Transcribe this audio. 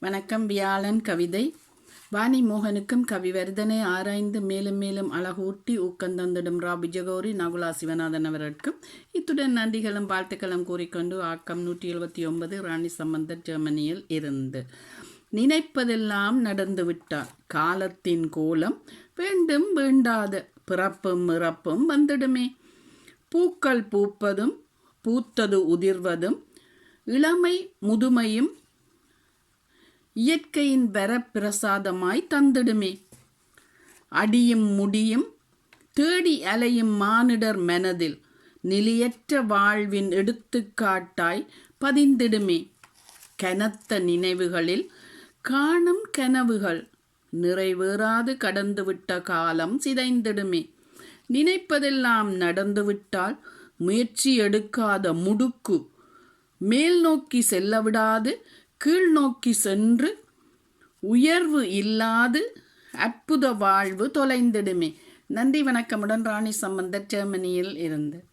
வணக்கம் வியாழன் கவிதை. வாணி மோகனுக்கும் கவிவர்தனை ஆராய்ந்து மேலும் மேலும் அழகூட்டி ஊக்கந்தந்திடும் ரா. விஜயகௌரி நகுலா சிவநாதன் அவர்களுக்கும். இத்துடன் நன்றிகளும் வாழ்த்துக்களும் கூறிக்கொண்டு ஆக்கம் நூற்றி எழுபத்தி ஒன்பது ராணி சம்பந்தர் ஜெர்மனியில் இருந்து. நினைப்பதெல்லாம் நடந்துவிட்டார் காலத்தின் கோலம் வேண்டும் வேண்டாத பிறப்பும் இறப்பும் வந்துடுமே. பூக்கள் பூப்பதும் பூத்தது உதிர்வதும் இளமை முதுமையும் இயற்கையின் வரப்பிரசாதமாய் தந்திடுமே. அடியும் முடியும் தேடி அலையும் மானிடர் மனதில் நிலையற்ற வாழ்வின் எடுத்துக்காட்டாய் பதிந்திடுமே. கனத்த நினைவுகளில் காணும் கனவுகள் நிறைவேறாது கடந்துவிட்ட காலம் சிதைந்திடுமே. நினைப்பதெல்லாம் நடந்துவிட்டால் முயற்சி எடுக்காத முடுக்கு மேல் நோக்கி செல்லவிடாது கீழ் நோக்கி சென்று உயர்வு இல்லாது அற்புத வாழ்வு தொலைந்திடுமே. நன்றி வணக்கமுடன் ராணி சம்பந்தர் ஜெர்மனியில் இருந்து.